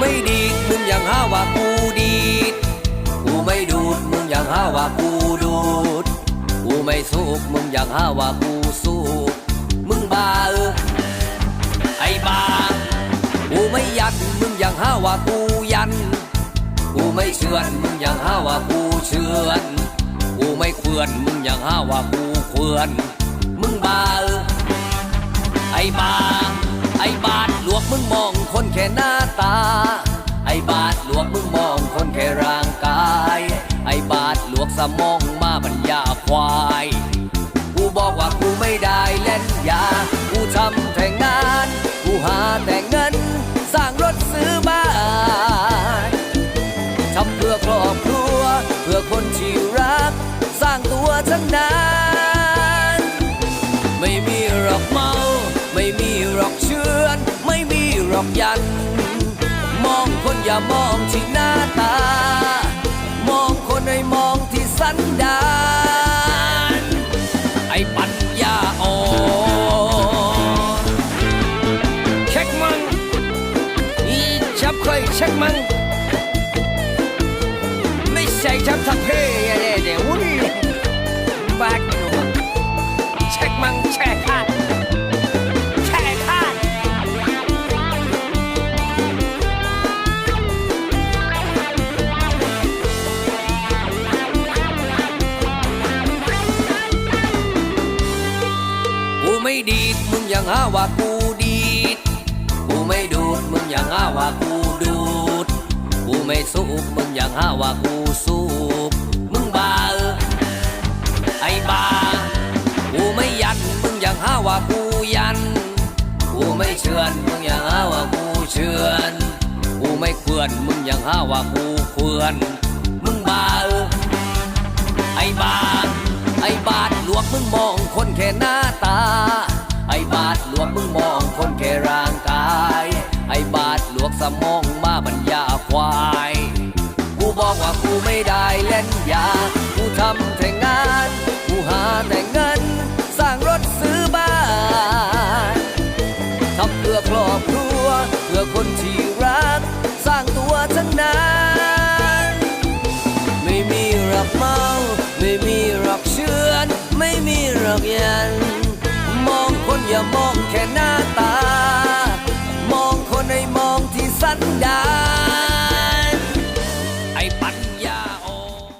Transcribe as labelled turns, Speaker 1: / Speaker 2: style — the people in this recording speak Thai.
Speaker 1: ไม่ดีมึงยังหาว่ากูดีดกูไม่ดูดมึงยังหาว่ากูดูดกูไม่สูบมึงยังหาว่ากูสูบมึงบ้าเออไอ้บ้ากูไม่ยันมึงยังหาว่ากูยันกูไม่เชื่อนมึงยังหาว่ากูเชื่อนกูไม่เขื่อนมึงยังหาว่ากูเขื่อนมึงบ้าเออไอ้บาไอ้บาดหลวกมึงมองคนแค่หน้าตา ไอ้บาดหลวกมึงมองคนแค่ร่างกาย ไอ้บาดหลวกสมองมาบรรยาควาย กูบอกว่ากูไม่ได้เล่นยา กูทำแต่งาน กูหาแต่เงิน สร้างรถซื้อบ้านทำเพื่อครอบครัว เพื่อคนที่รัก สร้างตัวทั้งนั้น ไม่มีหรอกเมา ไม่มีหรอกเชื่อน ไม่มีหรอกยัน มองค อย่ามองที่หน้าตา มองคนให้มองที่สันดาน ไอ้ปัญญาอ่อนเช็คมังอีชับเคยเช็คมังไม่ใช่ชับทักเพ่เดี๋ยว ไม่ดีดมึงยังหาว่ากูดีดกูไม่ดูดมึงยังหาว่ากูดูดกูไม่สูบมึงยังหาว่ากูสูบมึงบ้าเออไอ้บ้ากูไม่ยันมึงยังหาว่ากูยันกูไม่เชื่อนมึงยังหาว่ากูเชื่อนกูไม่เขื่อนมึงยังหาว่ากูเขื่อนมึงบ้าเออไอ้บา อ้บาทหลวกมึงมองคนแค่หน้าตา ไอ้บาทหลวกมึงมองคนแค่ร่างกาย ไอ้บาทหลวกสมองมาบรรยาควาย กูบอกว่ากูไม่ได้เล่นยา กูทำ มีหรอกยันมองคนอย่ามองแค่หน้าตา มองคนให้มองที่สัญญา